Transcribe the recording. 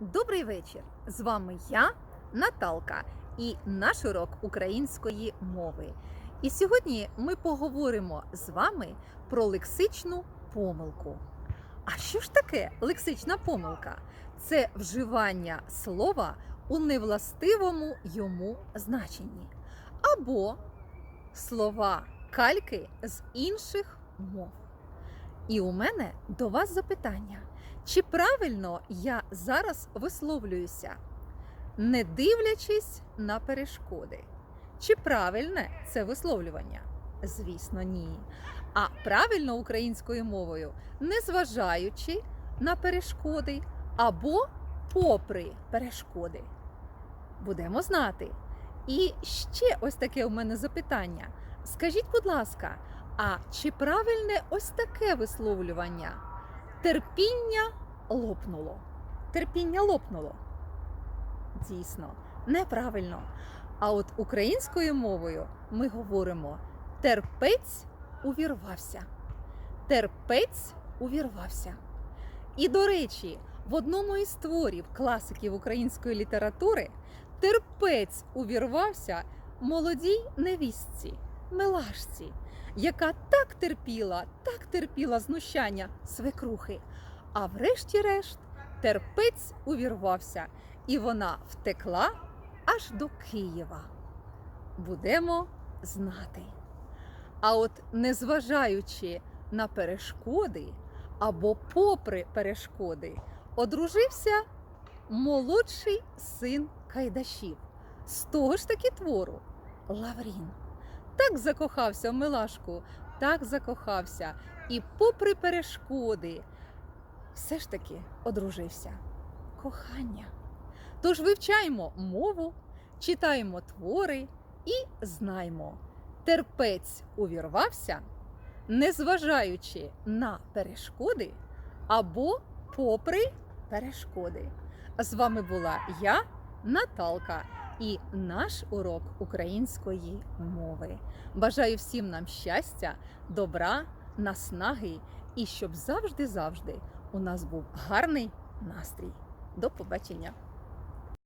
Добрий вечір! З вами я, Наталка, і наш урок української мови. І сьогодні ми поговоримо з вами про лексичну помилку. А що ж таке лексична помилка? Це вживання слова у невластивому йому значенні, або слова кальки з інших мов. І у мене до вас запитання. Чи правильно я зараз висловлююся, не дивлячись на перешкоди? Чи правильне це висловлювання? Звісно, ні. А правильно українською мовою, незважаючи на перешкоди або попри перешкоди. Будемо знати. І ще ось таке у мене запитання. Скажіть, будь ласка, а чи правильне ось таке висловлювання? Терпіння лопнуло. Терпіння лопнуло. Дійсно, неправильно. А от українською мовою ми говоримо терпець увірвався. Терпець увірвався. І, до речі, в одному із творів класиків української літератури терпець увірвався молодій невістці, милашці, яка так терпіла, так терпіла знущання свекрухи. А врешті-решт терпець увірвався, і вона втекла аж до Києва. Будемо знати. А от незважаючи на перешкоди або попри перешкоди, одружився молодший син Кайдашів з того ж таки твору Лаврін. Так закохався в Милашку, так закохався, і попри перешкоди, все ж таки одружився. Кохання. Тож вивчаємо мову, читаємо твори і знаймо. Терпець увірвався, незважаючи на перешкоди або попри перешкоди. З вами була я, Наталка, і наш урок української мови. Бажаю всім нам щастя, добра, наснаги і щоб завжди-завжди у нас був гарний настрій. До побачення!